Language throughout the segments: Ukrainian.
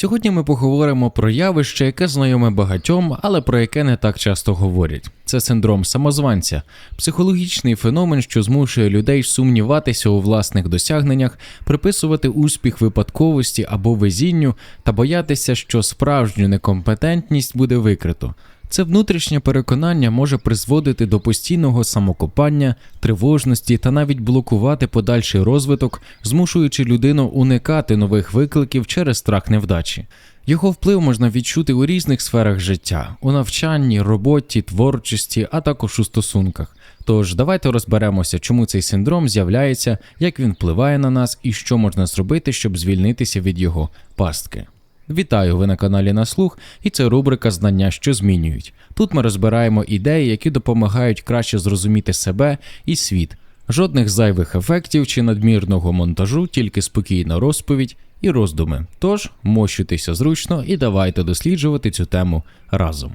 Сьогодні ми поговоримо про явище, яке знайоме багатьом, але про яке не так часто говорять. Це синдром самозванця, психологічний феномен, що змушує людей сумніватися у власних досягненнях, приписувати успіх випадковості або везінню та боятися, що справжню некомпетентність буде викрито. Це внутрішнє переконання може призводити до постійного самокопання, тривожності та навіть блокувати подальший розвиток, змушуючи людину уникати нових викликів через страх невдачі. Його вплив можна відчути у різних сферах життя у навчанні, роботі, творчості, а також у стосунках. Тож давайте розберемося, чому цей синдром з'являється, як він впливає на нас і що можна зробити, щоб звільнитися від його пастки. Вітаю, ви на каналі на слух, і це рубрика Знання, що змінюють. Тут ми розбираємо ідеї, які допомагають краще зрозуміти себе і світ. Жодних зайвих ефектів чи надмірного монтажу, тільки спокійна розповідь і роздуми. Тож мощуйтеся зручно і давайте досліджувати цю тему разом.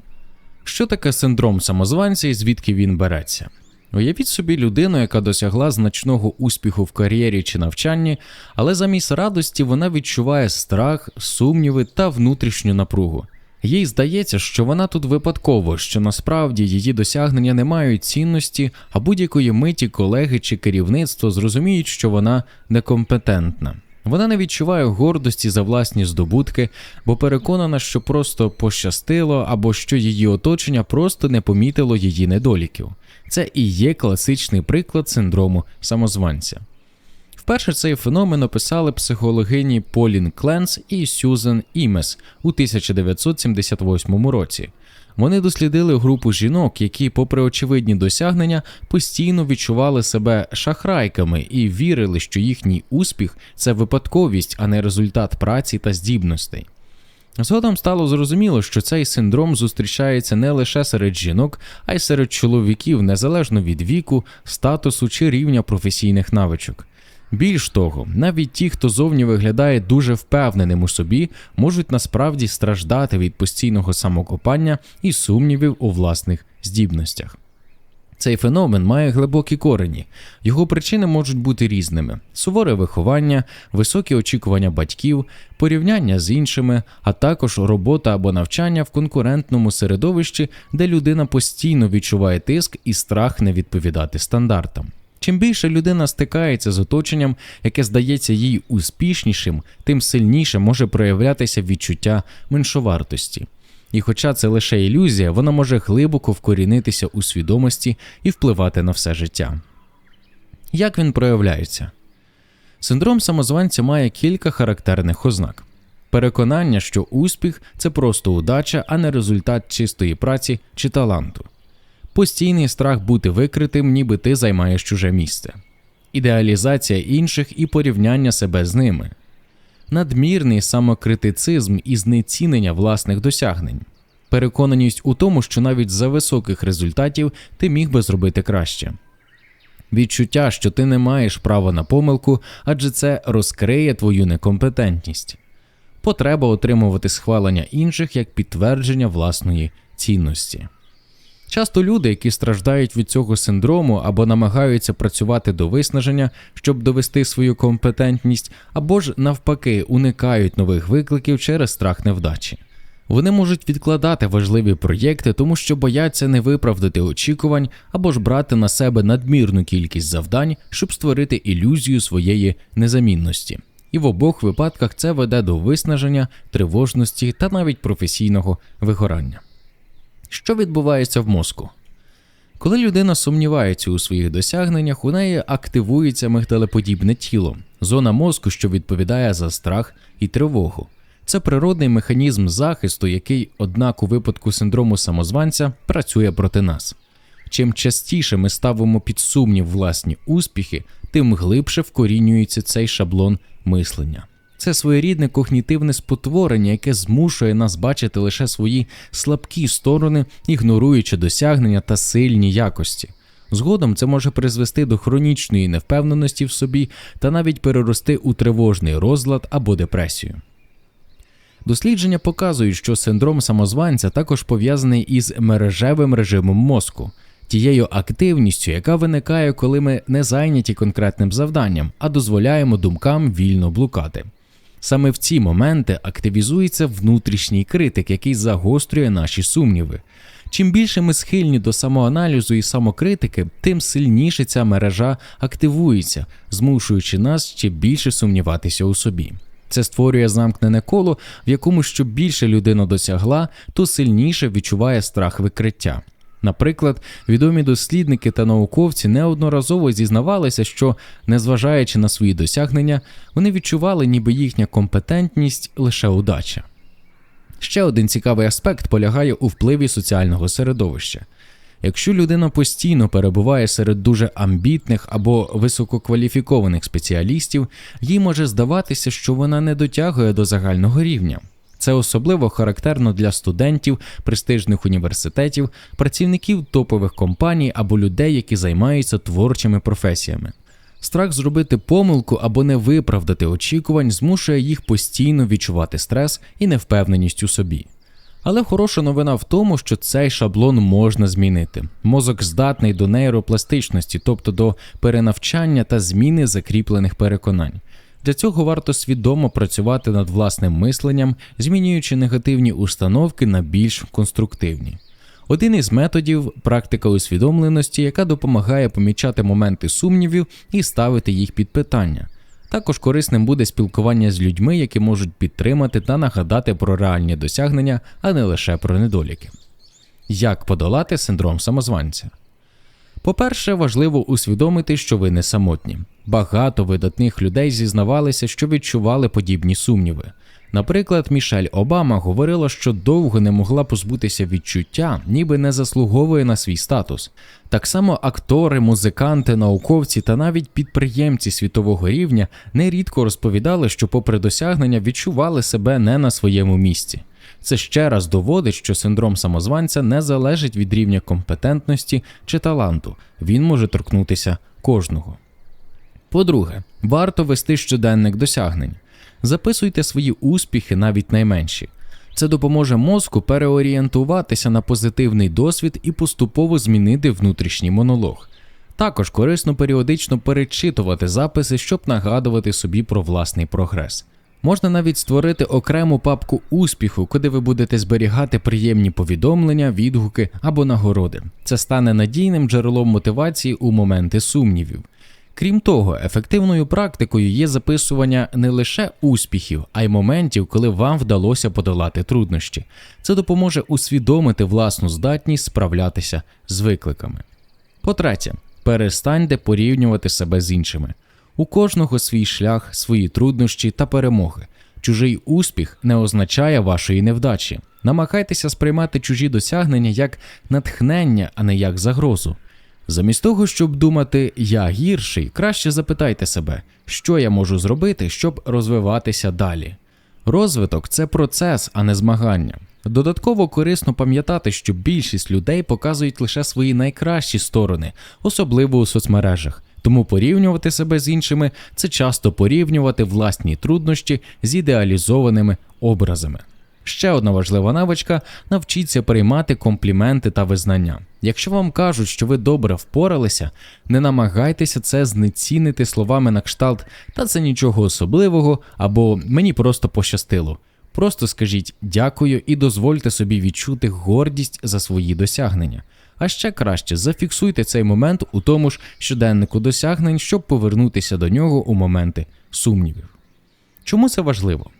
Що таке синдром самозванця і звідки він береться? Уявіть собі людину, яка досягла значного успіху в кар'єрі чи навчанні, але замість радості вона відчуває страх, сумніви та внутрішню напругу. Їй здається, що вона тут випадково, що насправді її досягнення не мають цінності, а будь-якої миті колеги чи керівництво зрозуміють, що вона некомпетентна. Вона не відчуває гордості за власні здобутки, бо переконана, що просто пощастило або що її оточення просто не помітило її недоліків. Це і є класичний приклад синдрому самозванця. Вперше цей феномен описали психологині Полін Кленс і Сюзен Імес у 1978 році. Вони дослідили групу жінок, які, попри очевидні досягнення, постійно відчували себе шахрайками і вірили, що їхній успіх це випадковість, а не результат праці та здібностей. Згодом стало зрозуміло, що цей синдром зустрічається не лише серед жінок, а й серед чоловіків, незалежно від віку, статусу чи рівня професійних навичок. Більш того, навіть ті, хто зовні виглядає дуже впевненим у собі, можуть насправді страждати від постійного самокопання і сумнівів у власних здібностях. Цей феномен має глибокі корені, його причини можуть бути різними: суворе виховання, високі очікування батьків, порівняння з іншими, а також робота або навчання в конкурентному середовищі, де людина постійно відчуває тиск і страх не відповідати стандартам. Чим більше людина стикається з оточенням, яке здається їй успішнішим, тим сильніше може проявлятися відчуття меншовартості. І хоча це лише ілюзія, вона може глибоко вкорінитися у свідомості і впливати на все життя. Як він проявляється? Синдром самозванця має кілька характерних ознак. Переконання, що успіх це просто удача, а не результат чистої праці чи таланту, постійний страх бути викритим, ніби ти займаєш чуже місце, ідеалізація інших і порівняння себе з ними надмірний самокритицизм і знецінення власних досягнень, переконаність у тому, що навіть за високих результатів ти міг би зробити краще. Відчуття, що ти не маєш права на помилку, адже це розкриє твою некомпетентність, потреба отримувати схвалення інших як підтвердження власної цінності. Часто люди, які страждають від цього синдрому або намагаються працювати до виснаження, щоб довести свою компетентність, або ж навпаки уникають нових викликів через страх невдачі. Вони можуть відкладати важливі проєкти, тому що бояться не виправдати очікувань або ж брати на себе надмірну кількість завдань, щоб створити ілюзію своєї незамінності. І в обох випадках це веде до виснаження, тривожності та навіть професійного вигорання. Що відбувається в мозку? Коли людина сумнівається у своїх досягненнях, у неї активується мигдалеподібне тіло, зона мозку, що відповідає за страх і тривогу. Це природний механізм захисту, який, однак, у випадку синдрому самозванця працює проти нас. Чим частіше ми ставимо під сумнів власні успіхи, тим глибше вкорінюється цей шаблон мислення. Це своєрідне когнітивне спотворення, яке змушує нас бачити лише свої слабкі сторони, ігноруючи досягнення та сильні якості. Згодом це може призвести до хронічної невпевненості в собі та навіть перерости у тривожний розлад або депресію. Дослідження показують, що синдром самозванця також пов'язаний із мережевим режимом мозку, тією активністю, яка виникає, коли ми не зайняті конкретним завданням, а дозволяємо думкам вільно блукати. Саме в ці моменти активізується внутрішній критик, який загострює наші сумніви. Чим більше ми схильні до самоаналізу і самокритики, тим сильніше ця мережа активується, змушуючи нас ще більше сумніватися у собі. Це створює замкнене коло, в якому що більше людина досягла, то сильніше відчуває страх викриття. Наприклад, відомі дослідники та науковці неодноразово зізнавалися, що, незважаючи на свої досягнення, вони відчували, ніби їхня компетентність лише удача. Ще один цікавий аспект полягає у впливі соціального середовища. Якщо людина постійно перебуває серед дуже амбітних або висококваліфікованих спеціалістів, їй може здаватися, що вона не дотягує до загального рівня. Це особливо характерно для студентів престижних університетів, працівників топових компаній або людей, які займаються творчими професіями. Страх зробити помилку або не виправдати очікувань змушує їх постійно відчувати стрес і невпевненість у собі. Але хороша новина в тому, що цей шаблон можна змінити. Мозок здатний до нейропластичності, тобто до перенавчання та зміни закріплених переконань. Для цього варто свідомо працювати над власним мисленням, змінюючи негативні установки на більш конструктивні. Один із методів практика усвідомленості, яка допомагає помічати моменти сумнівів і ставити їх під питання. Також корисним буде спілкування з людьми, які можуть підтримати та нагадати про реальні досягнення, а не лише про недоліки. Як подолати синдром самозванця? По-перше, важливо усвідомити, що ви не самотні. Багато видатних людей зізнавалися, що відчували подібні сумніви. Наприклад, Мішель Обама говорила, що довго не могла позбутися відчуття, ніби не заслуговує на свій статус. Так само актори, музиканти, науковці та навіть підприємці світового рівня нерідко розповідали, що, попри досягнення, відчували себе не на своєму місці. Це ще раз доводить, що синдром самозванця не залежить від рівня компетентності чи таланту, він може торкнутися кожного. По-друге, варто вести щоденник досягнень. Записуйте свої успіхи, навіть найменші. Це допоможе мозку переорієнтуватися на позитивний досвід і поступово змінити внутрішній монолог. Також корисно періодично перечитувати записи, щоб нагадувати собі про власний прогрес. Можна навіть створити окрему папку успіху, куди ви будете зберігати приємні повідомлення, відгуки або нагороди. Це стане надійним джерелом мотивації у моменти сумнівів. Крім того, ефективною практикою є записування не лише успіхів, а й моментів, коли вам вдалося подолати труднощі. Це допоможе усвідомити власну здатність справлятися з викликами. По-третє, перестаньте порівнювати себе з іншими. У кожного свій шлях, свої труднощі та перемоги. Чужий успіх не означає вашої невдачі. Намагайтеся сприймати чужі досягнення як натхнення, а не як загрозу. Замість того, щоб думати я гірший, краще запитайте себе, що я можу зробити, щоб розвиватися далі. Розвиток це процес, а не змагання. Додатково корисно пам'ятати, що більшість людей показують лише свої найкращі сторони, особливо у соцмережах. Тому порівнювати себе з іншими це часто порівнювати власні труднощі з ідеалізованими образами. Ще одна важлива навичка навчіться приймати компліменти та визнання. Якщо вам кажуть, що ви добре впоралися, не намагайтеся це знецінити словами на кшталт, та це нічого особливого або мені просто пощастило. Просто скажіть дякую і дозвольте собі відчути гордість за свої досягнення. А ще краще зафіксуйте цей момент у тому ж щоденнику досягнень, щоб повернутися до нього у моменти сумнівів. Чому це важливо?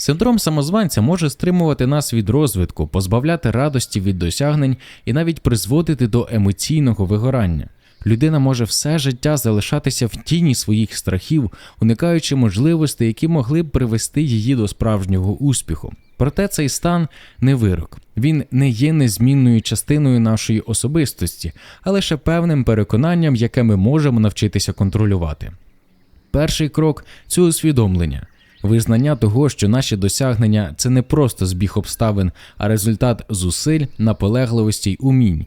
Синдром самозванця може стримувати нас від розвитку, позбавляти радості від досягнень і навіть призводити до емоційного вигорання. Людина може все життя залишатися в тіні своїх страхів, уникаючи можливостей, які могли б привести її до справжнього успіху. Проте цей стан не вирок. Він не є незмінною частиною нашої особистості, а лише певним переконанням, яке ми можемо навчитися контролювати. Перший крок це усвідомлення. Визнання того, що наші досягнення це не просто збіг обставин, а результат зусиль, наполегливості й умінь.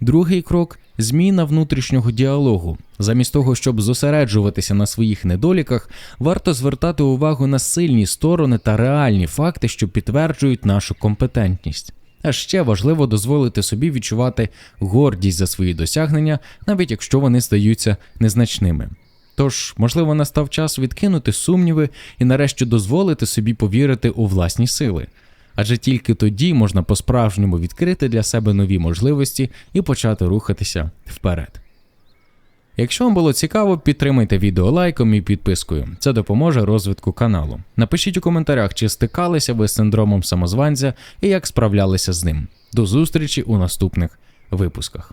Другий крок зміна внутрішнього діалогу. Замість того, щоб зосереджуватися на своїх недоліках, варто звертати увагу на сильні сторони та реальні факти, що підтверджують нашу компетентність. А ще важливо дозволити собі відчувати гордість за свої досягнення, навіть якщо вони здаються незначними. Тож, можливо, настав час відкинути сумніви і нарешті дозволити собі повірити у власні сили. Адже тільки тоді можна по-справжньому відкрити для себе нові можливості і почати рухатися вперед. Якщо вам було цікаво, підтримайте відео лайком і підпискою. Це допоможе розвитку каналу. Напишіть у коментарях, чи стикалися ви з синдромом самозванця і як справлялися з ним. До зустрічі у наступних випусках.